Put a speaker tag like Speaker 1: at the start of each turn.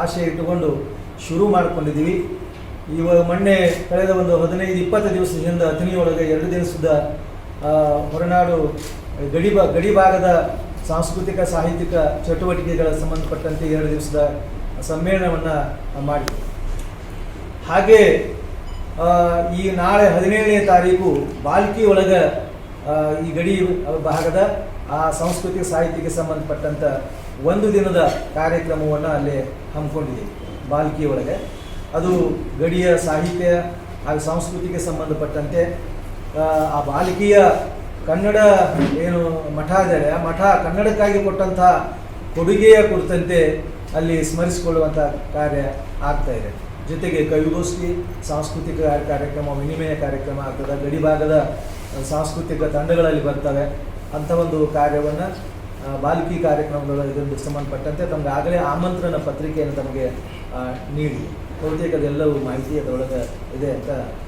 Speaker 1: ಆಶೆ ಇಟ್ಟುಕೊಂಡು ಶುರು ಮಾಡಿಕೊಂಡಿದ್ದೀವಿ. ಇವಾಗ ಮೊನ್ನೆ ಕಳೆದ ಒಂದು ಹದಿನೈದು, ಇಪ್ಪತ್ತು ದಿವಸದಿಂದ ಅಥಣಿಯೊಳಗೆ ಎರಡು ದಿವಸದ ಹೊರನಾಡು ಗಡಿ ಗಡಿ ಭಾಗದ ಸಾಂಸ್ಕೃತಿಕ, ಸಾಹಿತ್ಯಿಕ ಚಟುವಟಿಕೆಗಳ ಸಂಬಂಧಪಟ್ಟಂತೆ ಎರಡು ದಿವಸದ ಸಮ್ಮೇಳನವನ್ನು ಮಾಡಿದ್ವಿ. ಹಾಗೆ ಈ ನಾಳೆ ಹದಿನೇಳನೇ ತಾರೀಕು ಬಾಲ್ಕಿ ಒಳಗೆ ಈ ಗಡಿ ಭಾಗದ ಆ ಸಾಂಸ್ಕೃತಿಕ ಸಾಹಿತ್ಯಕ್ಕೆ ಸಂಬಂಧಪಟ್ಟಂಥ ಒಂದು ದಿನದ ಕಾರ್ಯಕ್ರಮವನ್ನು ಅಲ್ಲಿ ಹಮ್ಮಿಕೊಂಡಿದ್ದೀವಿ ಬಾಲ್ಕಿ ಒಳಗೆ. ಅದು ಗಡಿಯ ಸಾಹಿತ್ಯ ಹಾಗೂ ಸಂಸ್ಕೃತಿಗೆ ಸಂಬಂಧಪಟ್ಟಂತೆ ಆ, ಬಾಲಿಕೆಯ ಕನ್ನಡ ಏನು ಮಠ ಇದೆ ಆ ಮಠ ಕನ್ನಡಕ್ಕಾಗಿ ಕೊಟ್ಟಂಥ ಕೊಡುಗೆಯ ಕುರಿತಂತೆ ಅಲ್ಲಿ ಸ್ಮರಿಸಿಕೊಳ್ಳುವಂಥ ಕಾರ್ಯ ಆಗ್ತಾ ಇದೆ. ಜೊತೆಗೆ ಕವಿಗೋಷ್ಠಿ ಸಾಂಸ್ಕೃತಿಕ ಕಾರ್ಯಕ್ರಮ ವಿನಿಮಯ ಕಾರ್ಯಕ್ರಮ ಆಗ್ತದೆ. ಗಡಿ ಭಾಗದ ಸಾಂಸ್ಕೃತಿಕ ತಂಡಗಳಲ್ಲಿ ಬರ್ತವೆ. ಅಂಥ ಒಂದು ಕಾರ್ಯವನ್ನು ಬಾಲ್ಕಿ ಕಾರ್ಯಕ್ರಮಗಳ ಇದೊಂದು ಸಂಬಂಧಪಟ್ಟಂತೆ ತಮಗೆ ಆಗಲೇ ಆಮಂತ್ರಣ ಪತ್ರಿಕೆಯನ್ನು ತಮಗೆ ನೀಡಿ. ಬಹುತೇಕದೆಲ್ಲವೂ ಮಾಹಿತಿ ಅದರೊಳಗೆ ಇದೆ ಅಂತ